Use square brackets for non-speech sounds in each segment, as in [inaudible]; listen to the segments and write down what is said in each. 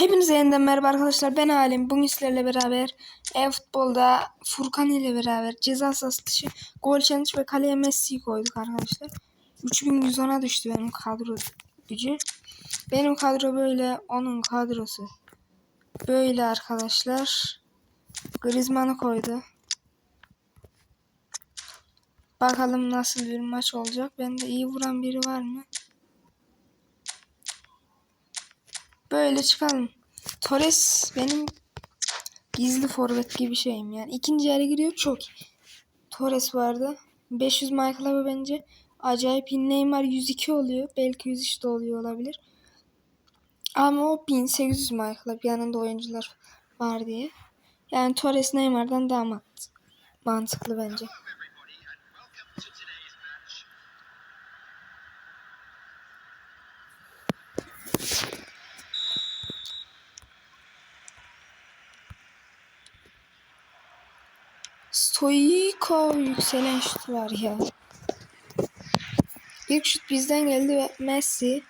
Hepinize yeniden merhaba arkadaşlar. Ben Halim. Bugün sizlerle beraber e-futbolda Furkan ile beraber ceza sahası dışı gol challenge ve kaleye Messi'yi koyduk arkadaşlar. 3110'a düştü benim kadro gücü. Benim kadro böyle. Onun kadrosu böyle arkadaşlar. Griezmann'ı koydu. Bakalım nasıl bir maç olacak. Bende iyi vuran biri var mı? Böyle çıkalım. Torres benim gizli forvet gibi şeyim yani. İkinci yere giriyor çok. Torres vardı. 500 Michael bence acayip iyi. Neymar 102 oluyor. Belki 103 de oluyor olabilir. Ama o 1800 Michael yanında oyuncular var diye. Yani Torres Neymar'dan daha mant- mantıklı bence. Stoiko yükselen şut var ya. İlk şut bizden geldi ve Messi.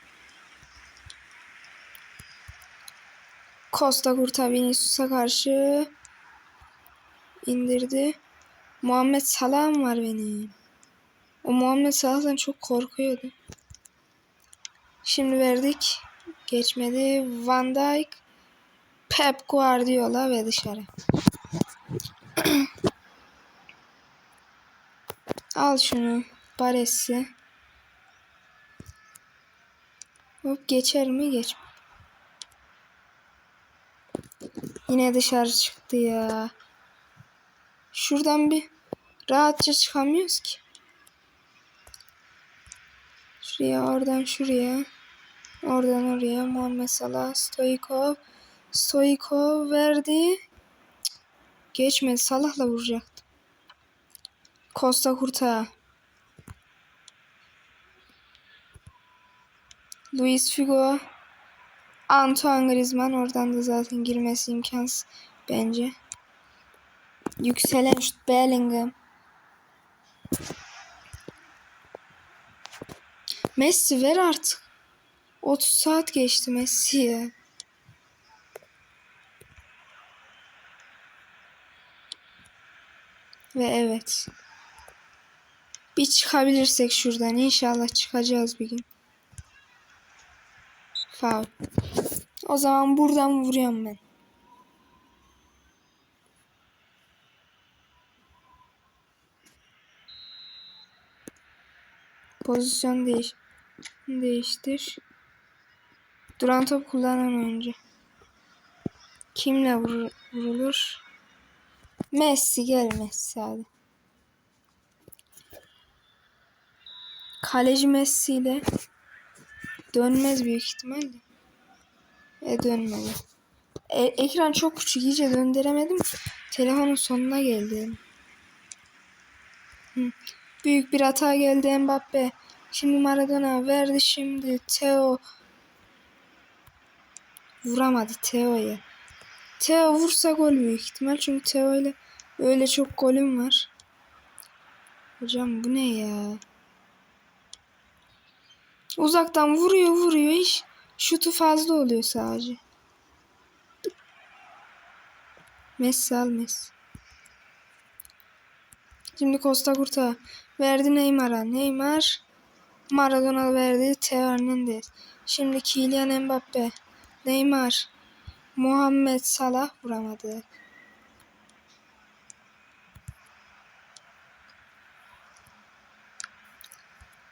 Costa Curta Vinicius'a karşı indirdi. Muhammed Salah'ım var benim. O Muhammed Salah'tan çok korkuyordu. Şimdi verdik. Geçmedi. Van Dijk. Pep Guardiola ve dışarı. [clears throat] Al şunu. Baresi. Hop geçer mi? Geç. Yine dışarı çıktı ya. Şuradan bir rahatça çıkamıyoruz ki. Şuraya oradan şuraya. Oradan oraya. Muhammed Salah. Stoikov. Stoikov verdi. Geçmedi. Salah'la vuracaktı. Costa Curta. Luis Figo. Antoine Griezmann. Oradan da zaten girmesi imkansız bence. Yükselen şut Bellingham. Messi ver artık. 30 saat geçti Messi'ye. Ve evet. Bir çıkabilirsek şuradan. İnşallah çıkacağız bir gün. Faul. O zaman buradan vuruyorum ben. Pozisyon değiş değiştir. Duran top kullanan oyuncu. Kimle vur vurulur? Messi gel Messi hadi. Kaleci Messi ile dönmez büyük ihtimalle. E dönmedi. E, ekran çok küçük iyice döndüremedim. Telefonun sonuna geldi. Hı. Büyük bir hata geldi Mbappe. Şimdi Maradona verdi şimdi Theo. Vuramadı Theo'ya. Theo vursa gol büyük ihtimal. Çünkü Theo ile öyle çok golüm var. Hocam bu ne ya? Uzaktan vuruyor vuruyor hiç şutu fazla oluyor sadece. Messi al Messi. Şimdi Costa Curta verdi Neymar'a. Neymar Maradona verdi Theo Hernandez. Şimdi Kylian Mbappe. Neymar. Muhammed Salah vuramadı.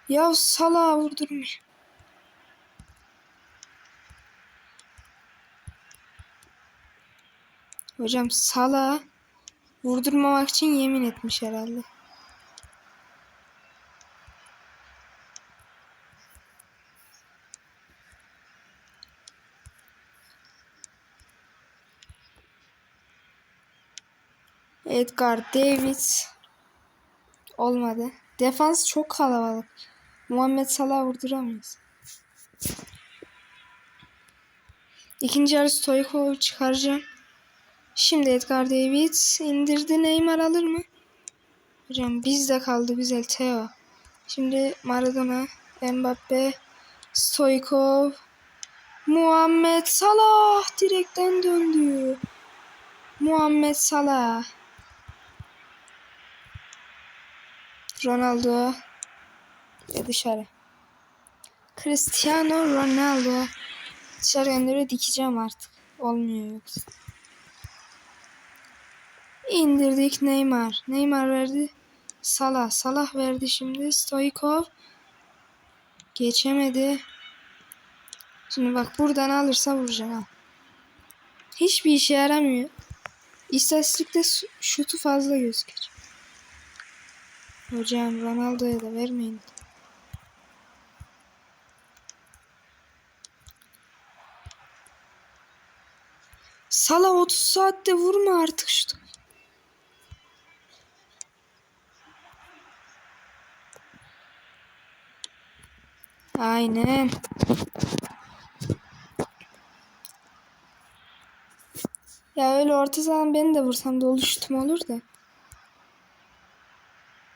Ya Salah vurdurmuş. Hocam Salah vurdurmamak için yemin etmiş herhalde. Edgar Davids olmadı. Defans çok kalabalık. Muhammed Salah vurduramayız. İkinci yarı Stoikov'u çıkaracağım. Şimdi Edgar Davids indirdi. Neymar alır mı? Hocam bizde kaldı güzel Theo. Şimdi Maradona, Mbappe, Stoikov, Muhammed Salah direkten döndü. Muhammed Salah. Ronaldo ve dışarı. Cristiano Ronaldo dışarı gönderiyor dikeceğim artık. Olmuyor yoksa. İndirdik Neymar. Neymar verdi. Salah. Salah verdi şimdi. Stoikov. Geçemedi. Şimdi bak buradan alırsa vuracak. Hiçbir işe yaramıyor. İstatistikte şutu fazla gözükür. Hocam Ronaldo'ya da vermeyin. Sala 30 saatte vurma artık şutu. Aynen. Ya öyle orta sahadan beni de vursam dolu şutum olur da.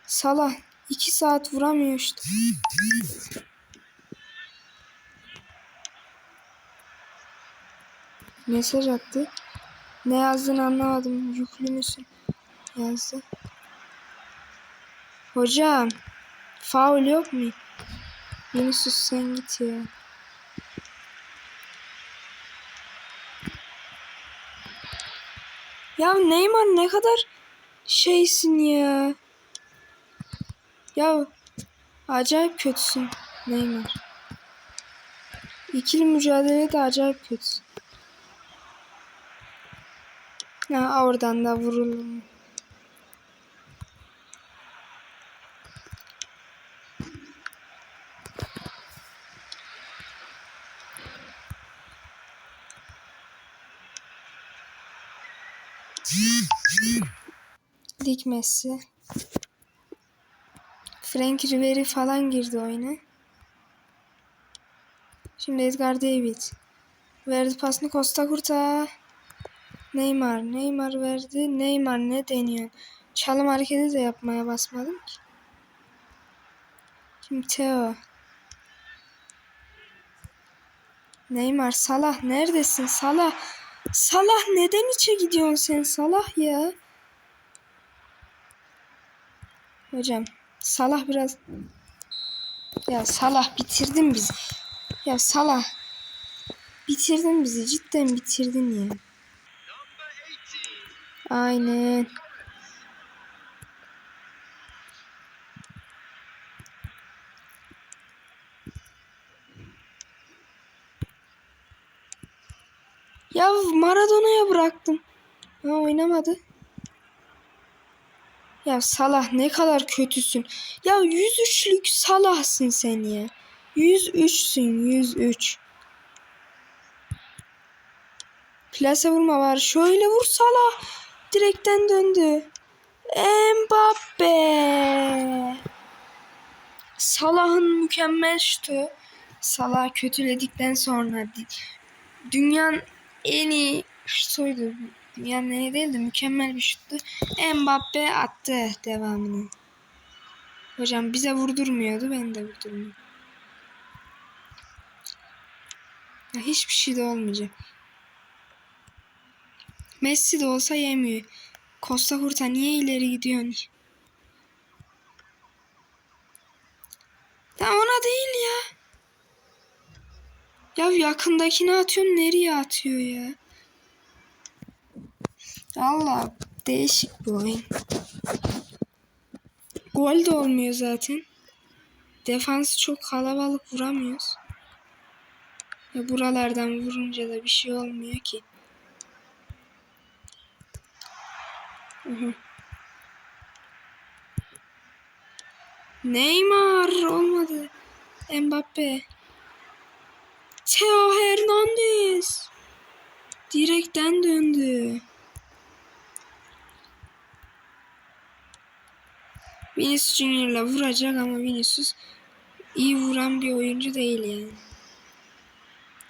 Salah 2 saat vuramıyor işte. Mesaj attı. Ne yazdığını anlamadım. Yüklü müsün? Yazdı. Hocam. Faul yok mu? Vinicius sen git ya. Ya Neymar ne kadar şeysin ya. Ya acayip kötüsün Neymar. İkili mücadelede acayip kötüsün. Ha oradan da vurulun. Lig Messi. Frank Ribery falan girdi oyuna. Şimdi Edgar David. Verdi pasını Costa Curta. Neymar. Neymar verdi. Neymar ne deniyor? Çalım hareketi de yapmaya basmadım ki. Şimdi Theo. Neymar Salah neredesin Salah? Salah neden içe gidiyorsun sen Salah ya? Hocam Salah biraz ya Salah bitirdin bizi. Ya Salah bitirdin bizi cidden bitirdin ya. Aynen. Ya Maradona'ya bıraktım. Ha oynamadı. Ya Salah ne kadar kötüsün. Ya 103'lük Salah'sın sen ya. 103'sün 103. Plase vurma var. Şöyle vur Salah. Direkten döndü. Mbappe. Salah'ın mükemmel şutu. Salah kötüledikten sonra dünyanın en iyi şutuydu. Dünyanın en iyi değil de mükemmel bir şuttu. Mbappe attı devamını. Hocam bize vurdurmuyordu. Ben de vurdurmuyorum. Ya hiçbir şey de olmayacak. Messi de olsa yemiyor. Costa Curta niye ileri gidiyorsun? Ya ona değil ya. Ya yakındakini atıyorsun nereye atıyor ya? Allah değişik bu oyun. Gol de olmuyor zaten. Defansı çok kalabalık vuramıyoruz. Ya buralardan vurunca da bir şey olmuyor ki. Hı hı. Neymar olmadı. Mbappe. Theo Hernandez. Direkten döndü. Vinicius Junior'la vuracak ama Vinicius iyi vuran bir oyuncu değil yani.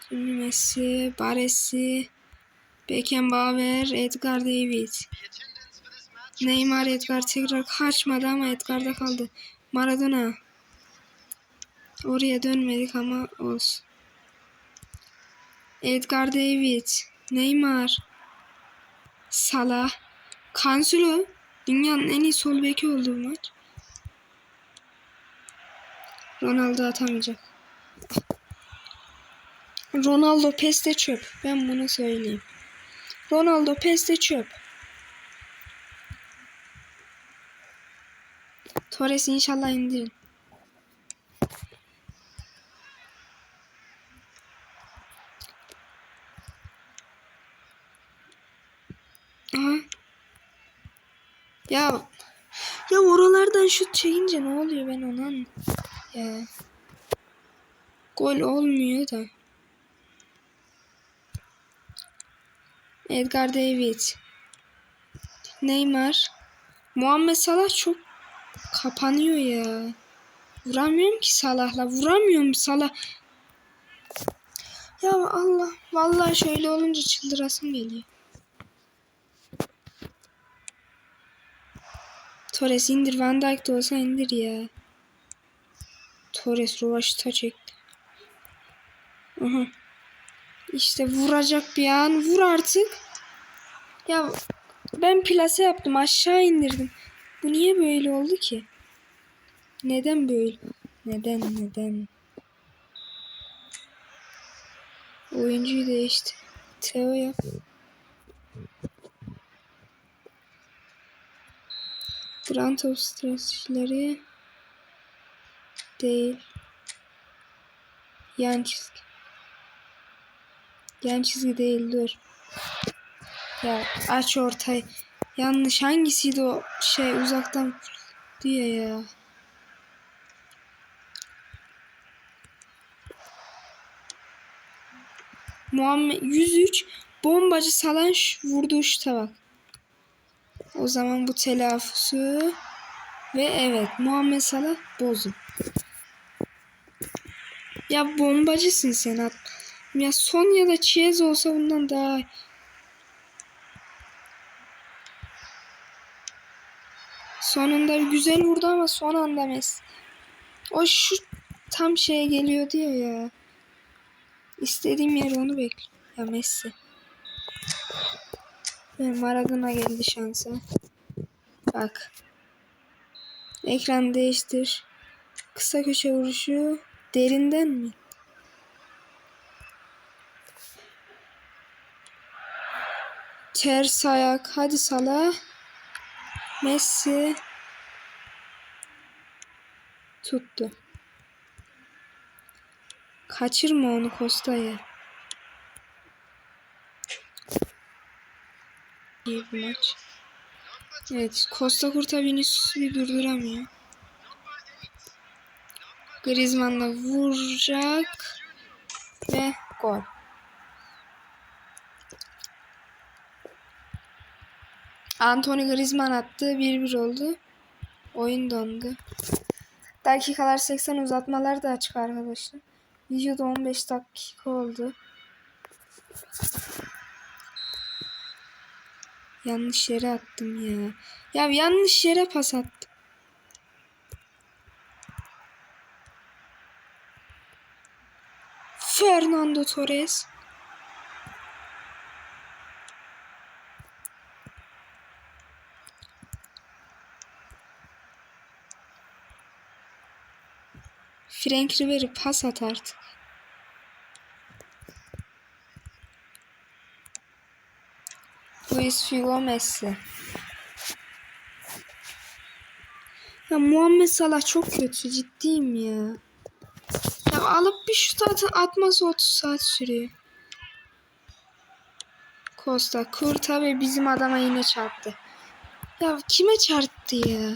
Şimdi Messi, Baresi, Beckenbauer, Edgar David. Neymar Edgar tekrar kaçmadı ama Edgar'da kaldı. Maradona. Oraya dönmedik ama olsun. Edgar David, Neymar, Salah, Cancelo dünyanın en iyi sol beki oldu bu maç. Ronaldo atamayacak. Ronaldo peste çöp. Ben bunu söyleyeyim. Ronaldo peste çöp. Torres inşallah indirin. Aha. Ya ya oralardan şut çekince ne oluyor ben anlamadım. Ya. Gol olmuyor da. Edgar David. Neymar. Muhammed Salah çok kapanıyor ya. Vuramıyorum ki Salah'la. Vuramıyorum Salah. Ya Allah. Vallahi şöyle olunca çıldırasım geliyor. Torres indir. Van Dijk de olsa indir ya. Torres Rovaş'ta çekti. Aha. İşte vuracak bir an. Vur artık. Ya ben plase yaptım. Aşağı indirdim. Bu niye böyle oldu ki? Neden böyle? Neden neden? Oyuncuyu değişti. Teo yap. Grand of stratejileri değil. Yan çizgi. Yan çizgi değil dur. Ya aç ortayı. Yanlış hangisiydi o şey uzaktan diye ya. Muhammed 103 bombacı salan ş- vurduğu şuta bak. O zaman bu telaffuzu ve evet Muhammed Salah bozun. Ya bombacısın sen at. Ya son ya da Chiez olsa bundan daha Sonunda güzel vurdu ama son anda Messi. O şu tam şeye geliyor diye ya. İstediğim yer onu bekliyor. Ya Messi. Maradona geldi şansa. Bak. Ekran değiştir. Kısa köşe vuruşu derinden mi? Ters ayak. Hadi Salah. Messi. Tuttu. Kaçırma onu Kosta'ya. İyi bir maç. Evet. Costa Kurta Vinicius'u durduramıyor. Griezmann da vuracak. Ve gol. Anthony Griezmann attı. 1-1 oldu. Oyun dondu. Dakikalar 80 uzatmalar da açık arkadaşlar. Videoda 15 dakika oldu. Yanlış yere attım ya. Ya yanlış yere pas attım. Fernando Torres. Frank Ribery pas at artık. Luis Figo Messi. Ya Muhammed Salah çok kötü ciddiyim ya. Ya alıp bir şut at atması 30 saat sürüyor. Costa Kurta ve bizim adama yine çarptı. Ya kime çarptı ya?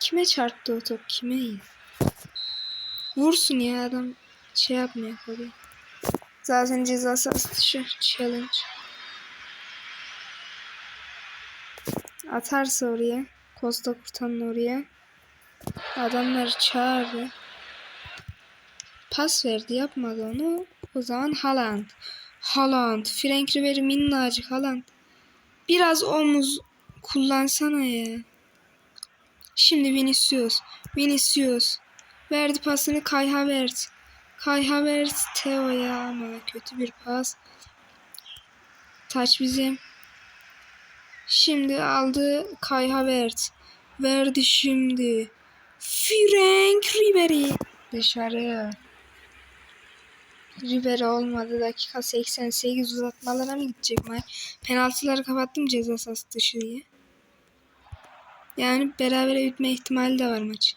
Kime çarptı o top? Kime? Vursun ya adam şey yapmıyor tabii. Zaten ceza sahası dışı challenge. Atarsa oraya. Costa Kurtan'ın oraya. Adamları çağırdı. Pas verdi yapmadı onu. O zaman Haaland. Haaland. Frank Ribery minnacık Haaland. Biraz omuz kullansana ya. Şimdi Vinicius. Vinicius. Verdi pasını Kai Havertz. Kai Havertz Theo'ya ama kötü bir pas. Taç bizim. Şimdi aldı Kai Havertz. Verdi şimdi. Frank Ribery. Dışarı. Ribery olmadı. Dakika 88 uzatmalara mı gidecek maç? Penaltıları kapattım ceza sahası dışı diye. Yani berabere bitme ihtimali de var maç.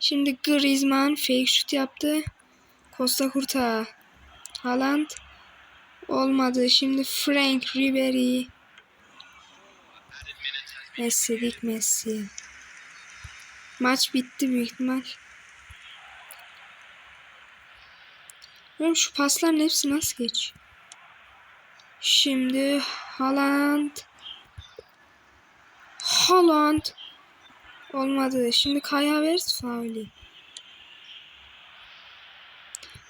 Şimdi Griezmann fake şut yaptı. Costa Curta. Haaland. Olmadı. Şimdi Frank Ribery. Messi dik Messi. Maç bitti büyük ihtimal. Oğlum şu pasların hepsi nasıl geç? Şimdi Haaland. Haaland. Olmadı. Şimdi Kai Havertz fauli.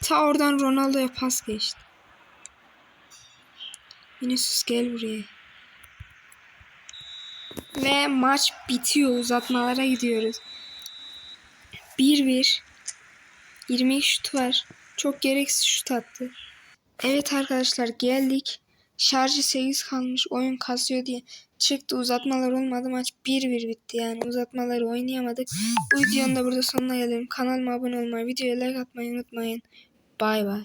Ta oradan Ronaldo'ya pas geçti. Vinicius gel buraya. Ve maç bitiyor. Uzatmalara gidiyoruz. 1-1. 22 şut var. Çok gereksiz şut attı. Evet arkadaşlar geldik. Şarjı 8 kalmış. Oyun kasıyor diye çıktı. Uzatmalar olmadı. Maç 1-1 bitti yani. Uzatmaları oynayamadık. Bu [laughs] videonun da burada sonuna gelelim. Kanalıma abone olmayı, videoya like atmayı unutmayın. Bay bay.